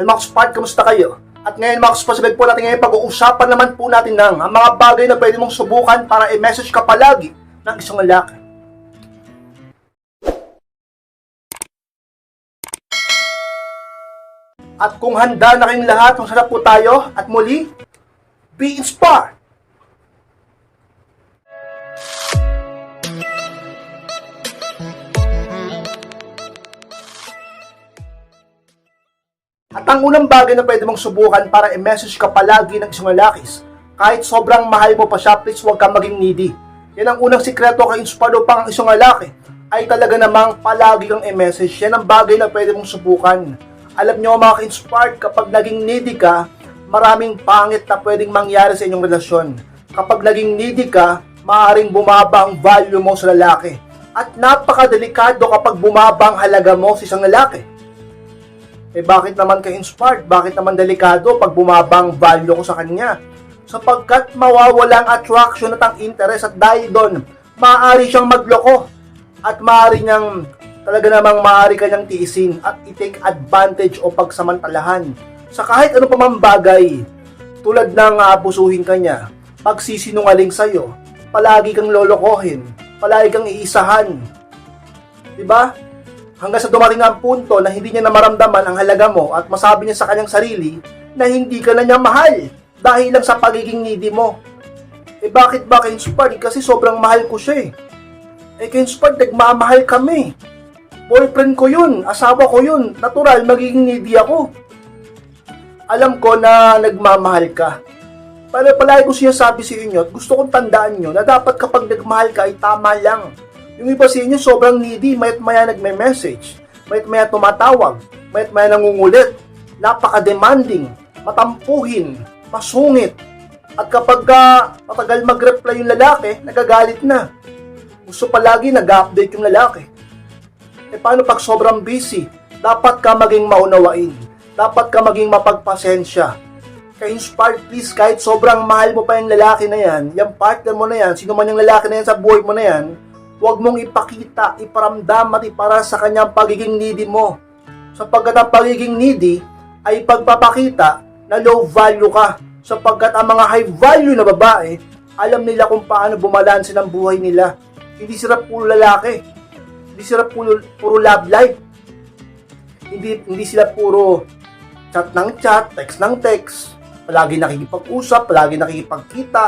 Mga Spark, kamusta kayo? At ngayon mga Spark, po natin ngayon pag-uusapan naman po natin ng ang mga bagay na pwede mong subukan para i-message ka palagi ng isang lalaki. At kung handa na kayong lahat, masarap po tayo at muli, be inspired! At ang unang bagay na pwede mong subukan para i-message ka palagi ng isang lalakis, kahit sobrang mahal mo pa siya, please huwag kang maging needy. Yan ang unang sikreto kay inspiro pang ang isang lalaki, ay talaga namang palagi kang i-message. Yan ang bagay na pwede mong subukan. Alam nyo mga ka-inspired, kapag naging needy ka, maraming pangit na pwedeng mangyari sa inyong relasyon. Kapag naging needy ka, maaaring bumaba ang value mo sa lalaki. At napakadelikado kapag bumaba ang halaga mo sa isang lalaki. Eh bakit naman ka inspired? Bakit naman delikado pag bumabang value ko sa kanya? Sapagkat mawawala ang attraction at ang interest at dahil doon, maaari siyang magloko at maaari niyang talaga namang maaari kanyang tiisin at i-take advantage o pagsamantalahan sa kahit ano pa mang bagay tulad ng abusuhin kanya, pagsisinungaling sa'yo, palagi kang lolokohin, palagi kang iisahan. 'Di ba? Hanggang sa dumating ang punto na hindi niya na maramdaman ang halaga mo at masabi niya sa kanyang sarili na hindi ka na niya mahal dahil lang sa pagiging needy mo. Eh bakit ba kay Inspired? Kasi sobrang mahal ko siya eh. Eh kay Inspired, nagmamahal kami. Boyfriend ko yun, asawa ko yun, natural, magiging needy ako. Alam ko na nagmamahal ka. Pero palagi ko siya sabi sa inyo at gusto kong tandaan nyo na dapat kapag nagmahal ka ay tama lang. Yung iba sa inyo sobrang needy, mayat maya nagme-message, mayat maya tumatawag, mayat maya nangungulit, napaka-demanding, matampuhin, masungit. At kapag ka matagal mag-reply yung lalaki, nagagalit na. Gusto palagi nag-update yung lalaki. E paano pag sobrang busy? Dapat ka maging maunawain. Dapat ka maging mapagpasensya. Ka-inspired please, kahit sobrang mahal mo pa yung lalaki na yan, yung partner mo na yan, sino man yung lalaki na yan sa buhay mo na yan, huwag mong ipakita, iparamdam at ipara sa kanyang pagiging needy mo. Sapagkat ang pagiging needy ay pagpapakita na low value ka. Sapagkat ang mga high value na babae, alam nila kung paano bumalansin ang buhay nila. Hindi sila puro lalaki. Hindi sila puro, puro love life. Hindi, hindi sila puro chat ng chat, text ng text, palagi nakikipag-usap, palagi nakikipagkita.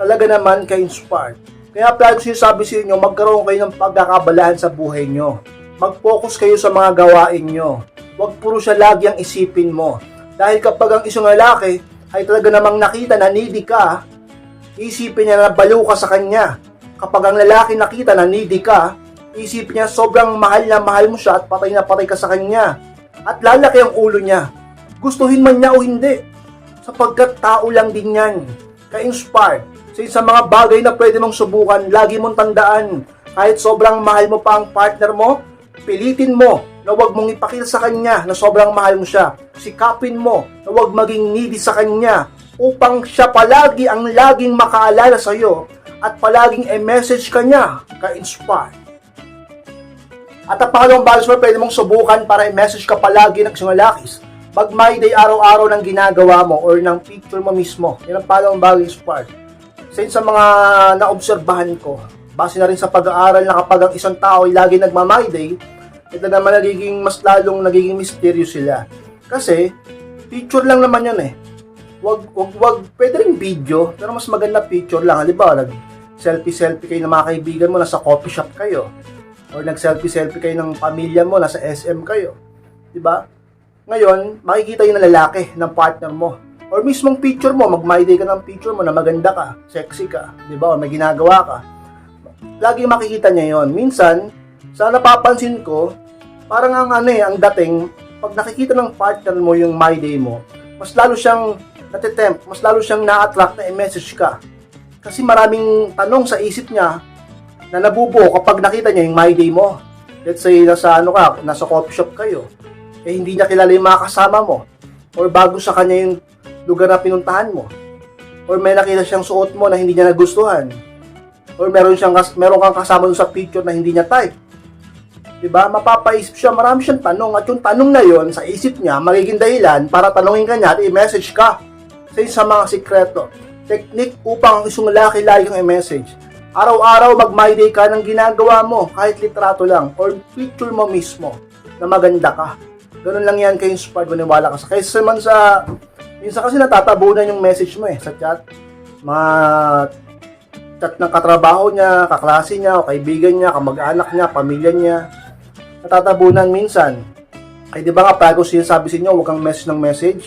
Talaga naman ka-inspired. Kaya palagi sinasabi sa inyo, magkaroon kayo ng pagkakabalahan sa buhay nyo. Mag-focus kayo sa mga gawain nyo. Huwag puro siya lagi ang isipin mo. Dahil kapag ang isang lalaki ay talaga namang nakita na needy ka, isipin niya na baliw ka sa kanya. Kapag ang lalaki nakita na needy ka, isipin niya sobrang mahal na mahal mo siya at patay na patay ka sa kanya. At lalaki ang ulo niya. Gustuhin man niya o hindi. Sapagkat tao lang din yan. Ka-inspired. So, sa mga bagay na pwede mong subukan, lagi mong tandaan, kahit sobrang mahal mo pa ang partner mo, pilitin mo na huwag mong ipakita sa kanya na sobrang mahal mo siya. Sikapin mo na huwag maging needy sa kanya upang siya palagi ang laging makaalala sa iyo at palaging e-message ka niya ka-inspire. At ang pangalawang bagay na pwede mong subukan para i-message ka palagi ng isang lalakis, pag my day araw-araw ng ginagawa mo or ng picture mo mismo, yan ang pangalawang bagay spark. Since sa mga naobserbahan ko, base na rin sa pag-aaral na kapag ang isang tao ay lagi nagma-my day, ito naman nagiging mas lalong nagiging mysterious sila. Kasi, picture lang naman yun eh. Wag, wag, wag, pwede rin video, pero mas maganda picture lang. Halimbawa, nag selfie-selfie kayo ng mga kaibigan mo, nasa coffee shop kayo. Or nag-selfie-selfie kayo ng pamilya mo, nasa SM kayo. ba? Ngayon, makikita yung lalaki ng partner mo. Or mismong picture mo, mag-my ka ng picture mo na maganda ka, sexy ka, 'di ba? Or may ginagawa ka. Lagi makikita niya yon. Minsan, sa napapansin ko, parang ang ano eh, ang dating, pag nakikita ng partner mo yung my day mo, mas lalo siyang natitempt, mas lalo siyang na-attract na i-message ka. Kasi maraming tanong sa isip niya na nabubuo kapag nakita niya yung my day mo. Let's say, nasa ano ka, nasa coffee shop kayo. Eh, hindi niya kilala yung mga kasama mo. Or bago sa kanya yung lugar na pinuntahan mo. Or may nakita siyang suot mo na hindi niya nagustuhan. Or meron siyang meron kang kasama sa picture na hindi niya type. 'Di ba? Mapapaisip siya, marami siyang tanong at yung tanong na yon sa isip niya magiging dahilan para tanungin ka niya at i-message ka. Sa isa sa mga sikreto, technique upang ang isang lalaki lagi kang i-message. Araw-araw mag-my ka ng ginagawa mo, kahit litrato lang, or picture mo mismo na maganda ka. Ganun lang yan kay inspired, maniwala ka sa. Kaysa man sa, minsan kasi natatabunan yung message mo eh, sa chat. Mga chat ng katrabaho niya, kaklase niya, o kaibigan niya, kamag-anak niya, pamilya niya. Natatabunan minsan. Ay di ba nga, bago sinasabi sa inyo, huwag kang message ng message.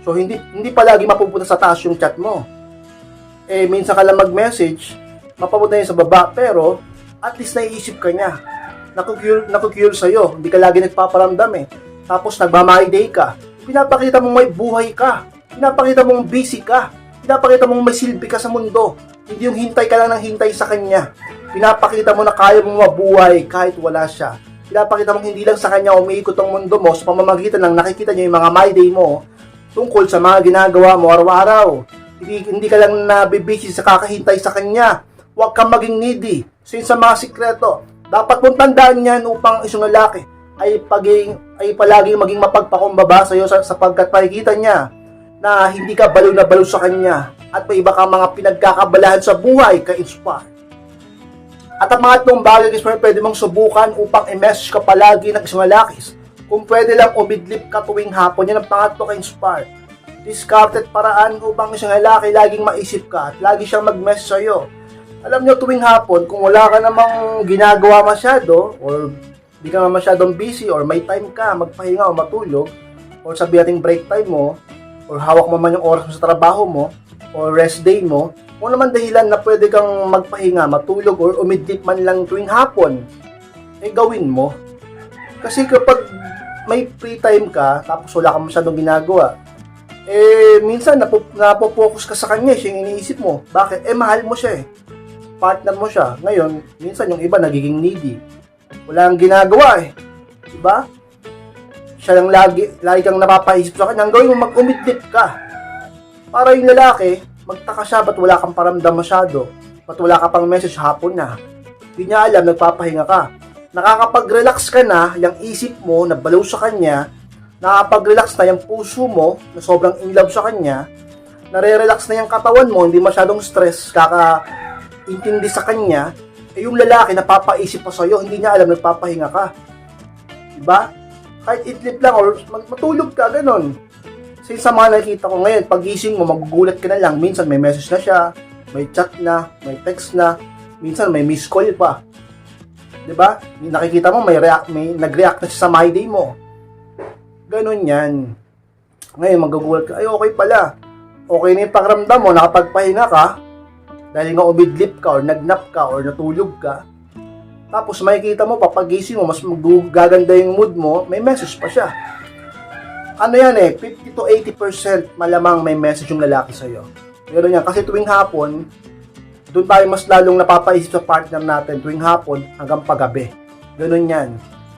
So hindi hindi palagi mapupunta sa taas yung chat mo. Eh minsan ka lang mag-message, mapapunta yun sa baba, pero at least naiisip ka niya. Nakukure, nakukure sa'yo, hindi ka lagi nagpaparamdam eh. Tapos nagmamay day ka, pinapakita mong may buhay ka, pinapakita mong busy ka, pinapakita mong may silbi ka sa mundo. Hindi yung hintay ka lang ng hintay sa kanya. Pinapakita mo na kaya mong mabuhay kahit wala siya. Pinapakita mong hindi lang sa kanya umiikot ang mundo mo sa pamamagitan ng nakikita niya yung mga my day mo tungkol sa mga ginagawa mo araw-araw. Hindi, hindi ka lang nabibisi sa kakahintay sa kanya. Huwag kang maging needy. So yun sa mga sikreto, dapat mong tandaan yan upang isang lalaki ay paging ay palaging maging mapagpakumbaba sa iyo sapagkat makikita niya na hindi ka baliw na baliw sa kanya at may iba kang mga pinagkakabalahan sa buhay ka-inspire. At ang mga itong bagay is pwede mong subukan upang i-message ka palagi ng isang lalaki. Kung pwede lang umidlip ka tuwing hapon, yan ang pangatlo ka-inspire. Discarded paraan upang isang lalaki laging maisip ka at lagi siyang mag-message sa'yo. Alam nyo, tuwing hapon, kung wala ka namang ginagawa masyado, or di ka masyadong busy, or may time ka, magpahinga o matulog, or sabi natin break time mo, or hawak mo man yung oras mo sa trabaho mo, or rest day mo, kung naman dahilan na pwede kang magpahinga, matulog, or umidlip man lang tuwing hapon, eh gawin mo. Kasi kapag may free time ka, tapos wala ka masyadong ginagawa, eh, minsan napo, napopokus ka sa kanya, siya yung iniisip mo. Bakit? Eh, mahal mo siya eh. Partner mo siya. Ngayon, minsan yung iba nagiging needy. Wala kang ginagawa eh. Diba? Siya lang lagi, lagi kang napapaisip sa kanya. Ang gawin mo, mag-umitlip ka. Para yung lalaki, magtaka siya, ba't wala kang paramdam masyado? Ba't wala ka pang message hapon na? Hindi niya alam, nagpapahinga ka. Nakakapag-relax ka na, yung isip mo, nabalaw sa kanya, nakakapag-relax na yung puso mo, na sobrang in love sa kanya, nare-relax na yung katawan mo, hindi masyadong stress, kaka-intindi sa kanya, eh yung lalaki napapaisip pa sa'yo, hindi niya alam nagpapahinga ka. Diba? Kahit itlip lang or mat- matulog ka, ganun. Kasi sa mga nakikita ko ngayon, pagising mo, magugulat ka na lang. Minsan may message na siya, may chat na, may text na, minsan may miss call pa. 'Di ba? Nakikita mo may react may nag-react na siya sa my day mo. Ganun 'yan. Ngayon magugulat ka, ay okay pala. Okay na yung pakiramdam mo, nakapagpahinga ka, dahil nga umidlip ka, or nagnap ka, or natulog ka. Tapos makikita mo, papagising mo, mas magaganda yung mood mo, may message pa siya. Ano yan eh, 50 to 80% malamang may message yung lalaki sa'yo. Ganun yan, kasi tuwing hapon, doon tayo mas lalong napapaisip sa partner natin tuwing hapon hanggang paggabi. Ganun yan.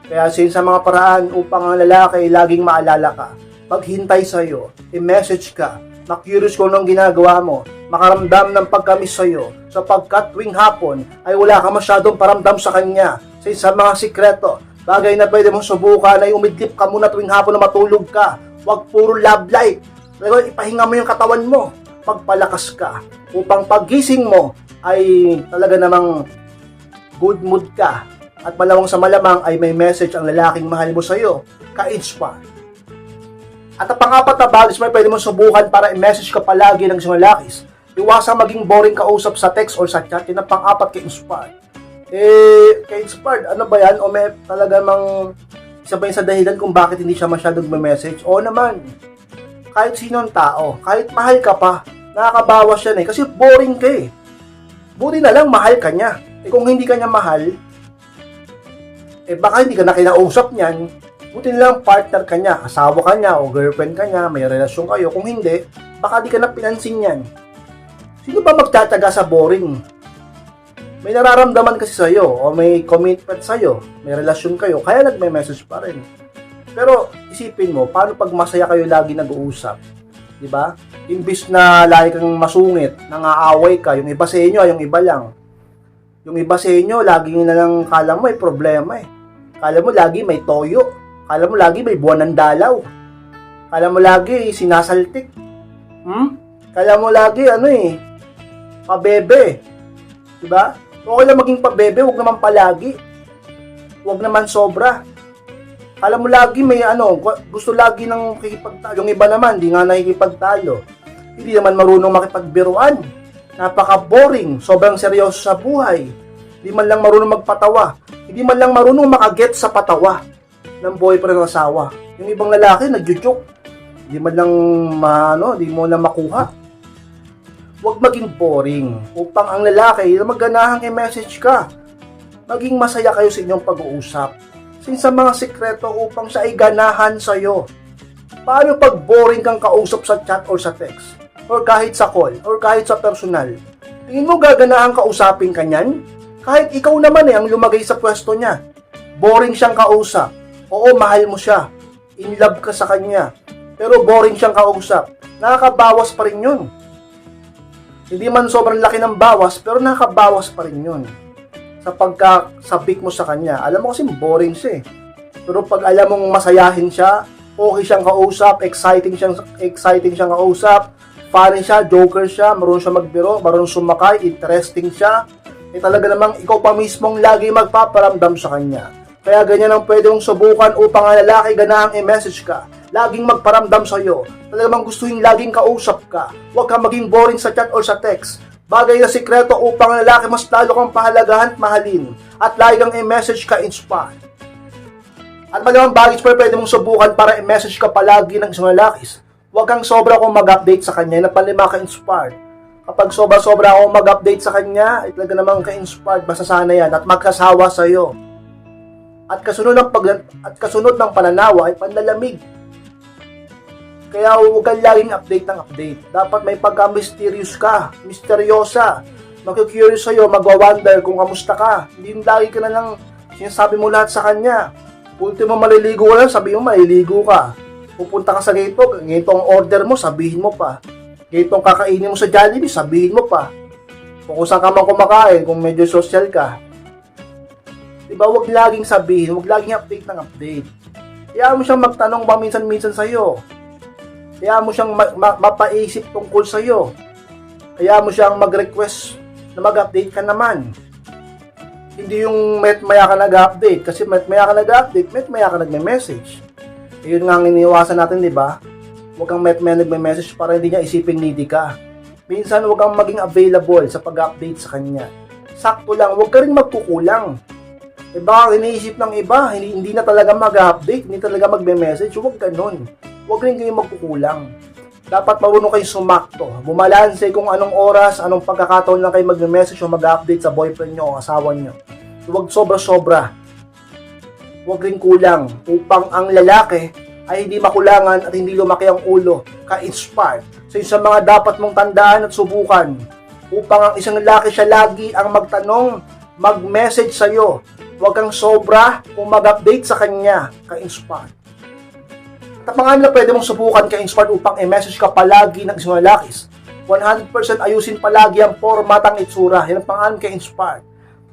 Kaya sin sa mga paraan upang ang lalaki laging maalala ka, maghintay sa'yo, i-message ka, na-curious kung anong ginagawa mo, makaramdam ng pagkamis sa'yo, sapagkat tuwing hapon ay wala ka masyadong paramdam sa kanya. Sa sa mga sikreto, bagay na pwede mong subukan ay umidlip ka muna tuwing hapon na matulog ka. Huwag puro love life. Pero ipahinga mo yung katawan mo. Pagpalakas ka. Upang pagising mo ay talaga namang good mood ka. At malamang sa malamang ay may message ang lalaking mahal mo sa'yo. Ka-inspire. At ang pangapat na bagay may pwede mong subukan para i-message ka palagi ng isang lalakis. Iwasang maging boring kausap sa text or sa chat. Yan ang pang-apat kay Inspired. Eh, kay Inspired, ano ba yan? O may talaga mang isa ba sa dahilan kung bakit hindi siya masyadong may-message? Oo naman. Kahit sino ang tao, kahit mahal ka pa, nakakabawas yan eh. Kasi boring ka eh. Buti na lang mahal ka niya. Eh kung hindi ka niya mahal, eh baka hindi ka na kinausap niyan, buti lang partner ka niya, asawa ka niya o girlfriend ka niya, may relasyon kayo. Kung hindi, baka di ka na pinansin niyan. Sino ba magtataga sa boring? May nararamdaman kasi sa'yo o may commitment sa'yo, may relasyon kayo, kaya nagme-message pa rin. Pero isipin mo, paano pag masaya kayo lagi nag-uusap? Di ba? Imbis na lagi kang masungit, nangaaway ka, yung iba sa inyo, yung iba lang. Yung iba sa inyo, lagi na lang kala mo may problema eh. Kala mo lagi may toyo. Kala mo lagi may buwan ng dalaw. Kala mo lagi sinasaltik. Hmm? Kala mo lagi ano eh, pabebe. Diba? Okay lang maging pabebe, huwag naman palagi. Huwag naman sobra. Kala mo lagi may ano, gusto lagi ng kikipagtalo. Yung iba naman, di nga nakikipagtalo. Hindi naman marunong makipagbiruan. Napaka-boring, sobrang seryoso sa buhay. Hindi man lang marunong magpatawa. Hindi man lang marunong makaget sa patawa ng boyfriend o asawa. Yung ibang lalaki, nagjujuk. Hindi man lang maano, hindi mo lang makuha. Huwag maging boring upang ang lalaki na magganahang i-message ka. Maging masaya kayo sa inyong pag-uusap. Sin sa mga sikreto upang siya ay ganahan sa'yo. Paano pag boring kang kausap sa chat or sa text? Or kahit sa call? Or kahit sa personal? Tingin mo gaganahan kausapin ka niyan? Kahit ikaw naman eh ang lumagay sa pwesto niya. Boring siyang kausap. Oo, mahal mo siya. In love ka sa kanya. Pero boring siyang kausap. Nakakabawas pa rin yun. Hindi man sobrang laki ng bawas, pero nakakabawas pa rin yun. Sa pagkasabik mo sa kanya. Alam mo kasi boring siya eh. Pero pag alam mong masayahin siya, okay siyang kausap, exciting siyang, exciting siyang kausap, funny siya, joker siya, marunong siya magbiro, marunong sumakay, interesting siya, eh talaga namang ikaw pa mismong lagi magpaparamdam sa kanya. Kaya ganyan ang pwede mong subukan upang ang lalaki ganahang i-message ka. Laging magparamdam sa iyo. Talagang gustuhin laging kausap ka. Huwag kang maging boring sa chat or sa text. Bagay na sikreto upang ang lalaki mas lalo kang pahalagahan at mahalin. At lagi kang i-message ka inspire. At malamang bagay pa pwede mong subukan para i-message ka palagi ng isang lalaki. Huwag kang sobra kung mag-update sa kanya na panlima ka-inspired. Kapag sobra-sobra ako mag-update sa kanya, talaga namang ka-inspired, basta sana yan, at magkasawa sa'yo. At kasunod ng pag at kasunod ng pananawa ay panlalamig. Kaya huwag kang laging update ng update. Dapat may pagka-mysterious ka, misteryosa. Magkikurious sa'yo, magwa-wonder kung kamusta ka. Hindi yung lagi ka na lang sinasabi mo lahat sa kanya. Ultimo maliligo ka lang, sabi mo maliligo ka. Pupunta ka sa ganito, ganito ang order mo, sabihin mo pa. Ganito kakainin mo sa Jollibee, sabihin mo pa. Kung saan ka man kumakain, kung medyo social ka. Diba, huwag laging sabihin, huwag laging update ng update. Kaya mo siyang magtanong ba minsan-minsan sa'yo. Kaya mo siyang ma- ma- mapaisip tungkol sa'yo. Kaya mo siyang mag-request na mag-update ka naman. Hindi yung met maya ka nag-update. Kasi met maya ka nag-update, met maya ka nagme-message. Yun nga ang iniwasan natin, di ba? Huwag kang met maya nagme-message para hindi niya isipin needy ka. Minsan, huwag kang maging available sa pag-update sa kanya. Sakto lang, huwag ka rin magkukulang. Eh baka iniisip ng iba, hindi, hindi na talaga mag-update, hindi talaga magme-message, huwag ganun. Huwag rin kayo magkukulang. Dapat marunong kayo sumakto. Bumalanse kung anong oras, anong pagkakataon lang kayo magme-message o mag-update sa boyfriend nyo o asawa nyo. Huwag sobra-sobra. Huwag rin kulang upang ang lalaki ay hindi makulangan at hindi lumaki ang ulo, ka-inspired. So yun sa mga dapat mong tandaan at subukan upang ang isang lalaki siya lagi ang magtanong, mag-message sa'yo. Huwag kang sobra kung mag-update sa kanya, ka-inspired. At ang mga na pwede mong subukan ka-inspired upang i-message ka palagi ng isang lalaki. 100% ayusin palagi ang format ang itsura. Yan ang pangalan ka-inspired.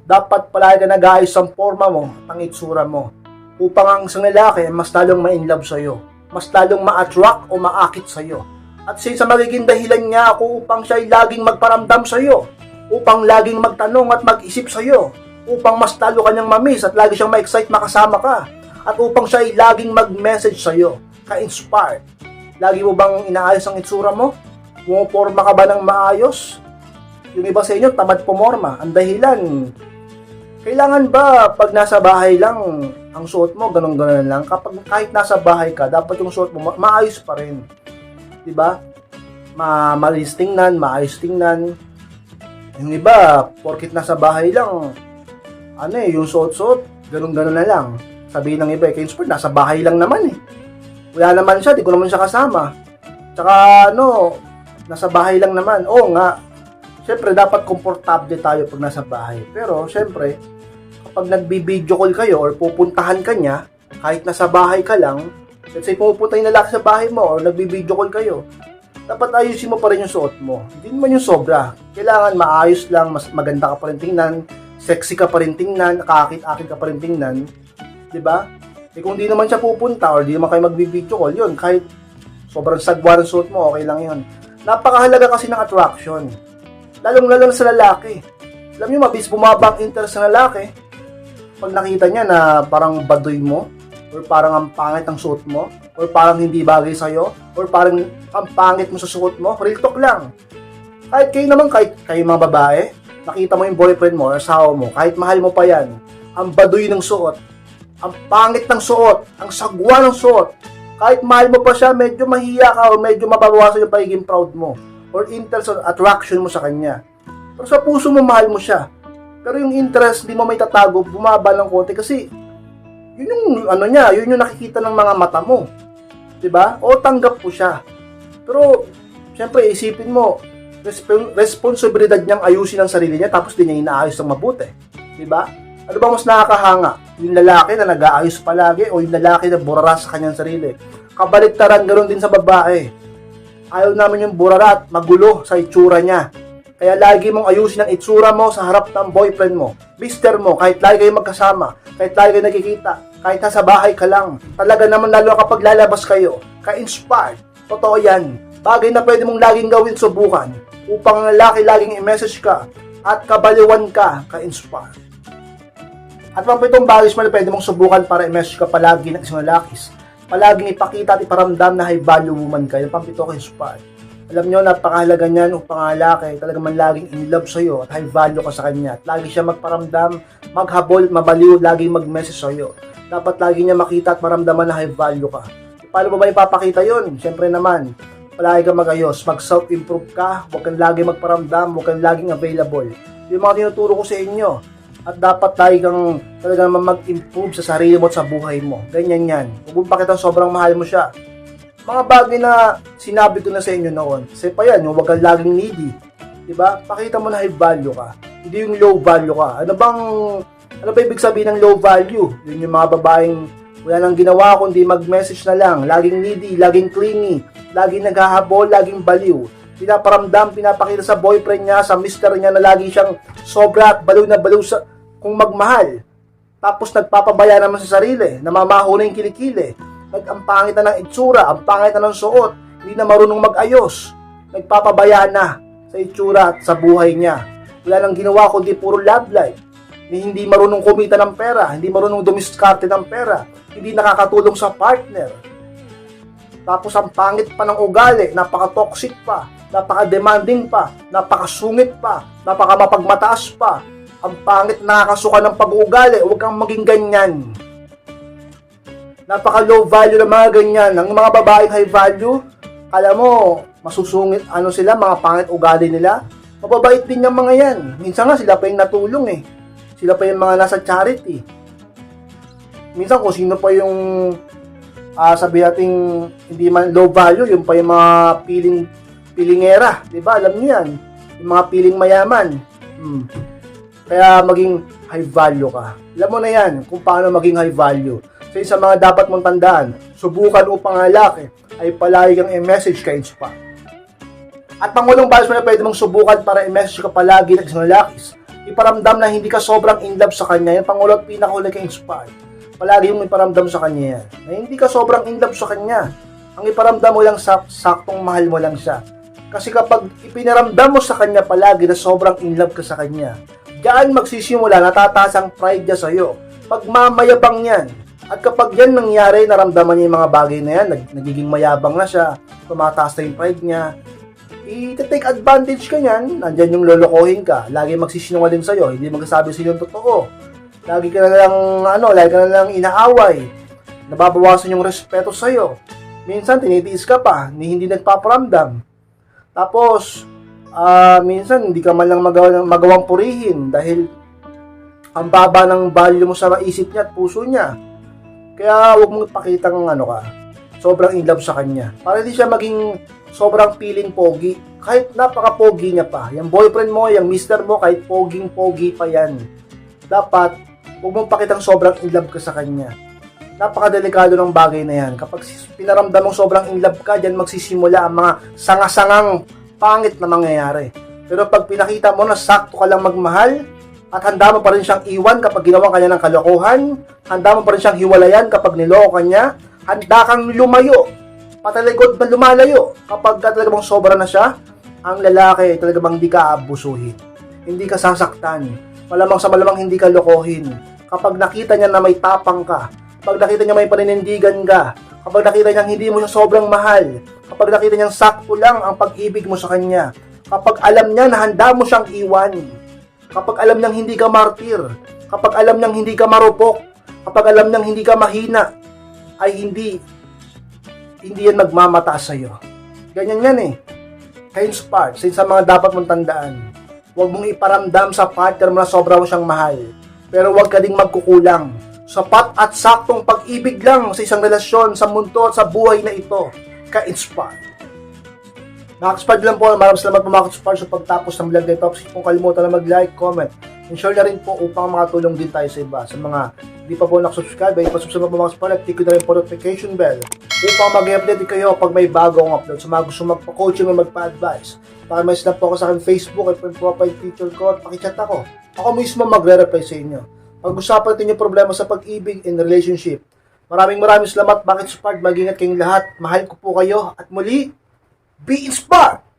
Dapat palagi ka nag-aayos ang forma mo at ang itsura mo upang ang isang lalaki mas lalong ma-inlove sa'yo. Mas lalong ma-attract o maakit sa'yo. At sa magiging dahilan niya ako upang siya ay laging magparamdam sa'yo. Upang laging magtanong at mag-isip sa'yo. Upang mas lalo kanyang mamiss at lagi siyang ma-excite makasama ka. At upang siya ay laging mag-message sa'yo. Ka-inspired. Lagi mo bang inaayos ang itsura mo? Pumuporma ka ba ng maayos? Yung iba sa inyo, tamad pumorma. Ang dahilan, kailangan ba pag nasa bahay lang ang suot mo, ganun ganun lang. Kapag kahit nasa bahay ka, dapat yung suot mo ma- maayos pa rin. 'Di ba? Ma malis tingnan, maayos tingnan. Yung iba, porkit nasa bahay lang, ano eh, yung suot-suot, ganun-ganun na lang. Sabihin ng iba, eh, Kay Sport, nasa bahay lang naman eh. Wala naman siya, di ko naman siya kasama. Tsaka ano, nasa bahay lang naman. Oo nga, syempre dapat komportable tayo pag nasa bahay. Pero syempre, kapag nagbi-video call kayo or pupuntahan ka niya, kahit nasa bahay ka lang, let's say pupunta yung lalaki sa bahay mo or nagbi-video call kayo, dapat ayusin mo pa rin yung suot mo. Hindi naman yung sobra. Kailangan maayos lang, mas maganda ka pa rin tingnan, sexy ka pa rin tingnan, nakakit-akit ka pa rin tingnan. 'di ba? Eh kung di naman siya pupunta or di naman kayo magbi-video call, yun, kahit sobrang sagwa ng suot mo, okay lang yun. Napakahalaga kasi ng attraction. Lalong-lalo sa lalaki. Alam niyo, mabis bumaba ang interest sa lalaki. Pag nakita niya na parang baduy mo, or parang ang pangit ang suot mo, or parang hindi bagay sa'yo, or parang ang pangit mo sa suot mo, real talk lang. Kahit kayo naman, kahit kayo mga babae, nakita mo yung boyfriend mo, asawa mo, kahit mahal mo pa yan, ang baduy ng suot, ang pangit ng suot, ang sagwa ng suot, kahit mahal mo pa siya, medyo mahiya ka o medyo mababawasan yung pagiging proud mo or interest or attraction mo sa kanya. Pero sa puso mo, mahal mo siya. Pero yung interest, di mo may tatago, bumaba ng konti kasi yun yung ano niya, yun yung nakikita ng mga mata mo. 'Di ba? O tanggap po siya. Pero syempre isipin mo, resp- responsibilidad niyang ayusin ang sarili niya tapos di niya inaayos ng mabuti. 'Di ba? Ano ba mas nakakahanga? Yung lalaki na nag-aayos palagi o yung lalaki na burara sa kanyang sarili? Kabaliktaran ganoon din sa babae. Ayaw namin yung burara at magulo sa itsura niya. Kaya lagi mong ayusin ang itsura mo sa harap ng boyfriend mo, mister mo, kahit lagi kayo magkasama, kahit lagi kayo nakikita, kahit nasa bahay ka lang. Talaga naman lalo kapag lalabas kayo, ka-inspired. Totoo yan. Bagay na pwede mong laging gawin subukan upang ang lalaki laging i-message ka at kabaliwan ka, ka-inspired. At pang pitong bagay na pwede mong subukan para i-message ka palagi ng isang lalakis. Palaging ipakita at iparamdam na high value woman ka. Yung pampito ka inspired. Alam nyo, napakahalaga niyan upang ang lalaki talaga man laging in love sa'yo at high value ka sa kanya. At lagi siya magparamdam, maghabol, mabaliw, lagi mag-message sa'yo. Dapat lagi niya makita at maramdaman na high value ka. Paano ba ba ipapakita yun? Siyempre naman, palagi ka magayos, mag-self-improve ka, huwag kang lagi magparamdam, huwag kang laging available. Yung mga tinuturo ko sa inyo, at dapat lagi kang talaga naman mag-improve sa sarili mo at sa buhay mo. Ganyan yan. Huwag mong pakita sobrang mahal mo siya. Mga bagay na sinabi ko na sa inyo noon. Kasi pa yan, huwag kang laging needy. Diba? Pakita mo na high value ka. Hindi yung low value ka. Ano bang, ano ba ibig sabihin ng low value? Yun yung mga babaeng wala nang ginawa kundi mag-message na lang. Laging needy, laging clingy, laging naghahabol, laging baliw. Pinaparamdam, pinapakita sa boyfriend niya, sa mister niya na lagi siyang sobra at baliw na baliw sa, kung magmahal. Tapos nagpapabaya naman sa sarili, namamaho na yung kilikili. Nag, ang pangit na ng itsura, ang pangit na ng suot, hindi na marunong mag-ayos. Nagpapabaya na sa itsura at sa buhay niya. Wala nang ginawa kundi puro love life. Hindi marunong kumita ng pera, hindi marunong dumiskarte ng pera, hindi nakakatulong sa partner. Tapos ang pangit pa ng ugali, napaka-toxic pa, napaka-demanding pa, napakasungit pa, napaka-mapagmataas pa. Ang pangit nakakasuka ng pag-uugali, huwag kang maging ganyan. Napaka-low value ng mga ganyan. Ang mga babaeng high value, alam mo, masusungit, ano sila, mga pangit ugali nila. Mababait din yung mga yan. Minsan nga sila pa yung natulong eh. Sila pa yung mga nasa charity. Minsan kung sino pa yung ah sabi nating hindi man low value, yung pa yung mga piling pilingera, 'di ba? Alam niyo 'yan. Yung mga piling mayaman. Hmm. Kaya maging high value ka. Alam mo na 'yan kung paano maging high value. So isa mga dapat mong tandaan, subukan upang ang lalaki ay palagi kang i-message ka inspire. At pangulong balas mo na pwede mong subukan para i-message ka palagi ng isang lalaki. Iparamdam na hindi ka sobrang in love sa kanya. Yung pangulo at pinakahuli ka inspired. Palagi yung iparamdam sa kanya yan. Na hindi ka sobrang in love sa kanya. Ang iparamdam mo lang sa saktong mahal mo lang siya. Kasi kapag ipinaramdam mo sa kanya palagi na sobrang in love ka sa kanya, diyan magsisimula, natataas ang pride niya sa'yo. Pagmamayabang yan. At kapag yan nangyari, naramdaman niya yung mga bagay na yan, nag- nagiging mayabang na siya, tumataas na yung pride niya, i-take advantage ka niyan, nandyan yung lolokohin ka, lagi magsisinungaling sa'yo, hindi magsasabi sa'yo yung totoo. Lagi ka na lang, ano, lagi ka na lang inaaway, nababawasan yung respeto sa'yo. Minsan, tinitiis ka pa, ni hindi nagpaparamdam. Tapos, ah minsan, hindi ka man lang magawa, magawang purihin dahil ang baba ng value mo sa isip niya at puso niya. Kaya huwag mong ipakita ng ano ka, sobrang in love sa kanya. Para hindi siya maging sobrang feeling pogi. Kahit napaka-pogi niya pa. Yung boyfriend mo, yung mister mo, kahit poging-pogi pa yan. Dapat, huwag mong pakitang sobrang in love ka sa kanya. Napakadelikado ng bagay na yan. Kapag pinaramdam mong sobrang in love ka, dyan magsisimula ang mga sanga-sangang pangit na mangyayari. Pero pag pinakita mo na sakto ka lang magmahal, at handa mo pa rin siyang iwan kapag ginawa kanya ng kalokohan, Handa mo pa rin siyang hiwalayan kapag niloko ka niya. Handa kang lumayo. Patalikod na lumalayo. Kapag ka talaga bang sobra na siya, ang lalaki talaga bang hindi ka abusuhin. Hindi ka sasaktan. Malamang sa malamang hindi ka lokohin. Kapag nakita niya na may tapang ka, kapag nakita niya may paninindigan ka, kapag nakita niya hindi mo siya sobrang mahal, kapag nakita niya sakto lang ang pag-ibig mo sa kanya, kapag alam niya na handa mo siyang iwan, kapag alam niyang hindi ka martir, kapag alam niyang hindi ka marupok, kapag alam niyang hindi ka mahina, ay hindi hindi yan magmamata sa iyo. Ganyan yan eh. Kayo part, sa mga dapat mong tandaan. Huwag mong iparamdam sa partner mo na sobra mo siyang mahal. Pero huwag ka ding magkukulang. Sapat at saktong pag-ibig lang sa isang relasyon, sa mundo at sa buhay na ito. Ka-inspire. Nakakaspark lang po. Maraming salamat po mga kaspark sa pagtapos ng vlog na ito. Kung kalimutan na mag-like, comment, and share na rin po upang makatulong din tayo sa iba. Sa mga hindi pa po nakasubscribe, ay pasubscribe po mga kaspark, click na rin po notification bell upang mag-update kayo pag may bago akong upload. Sa mga gusto magpa-coaching o magpa-advise, para may snap po ako sa aking Facebook at profile picture ko at pakichat ako. Ako mismo magre-reply sa inyo. Pag-usapan natin yung problema sa pag-ibig and relationship. Maraming maraming salamat. Bakit Spark? Mag-ingat kayong lahat. Mahal ko po kayo. At muli, be inspired!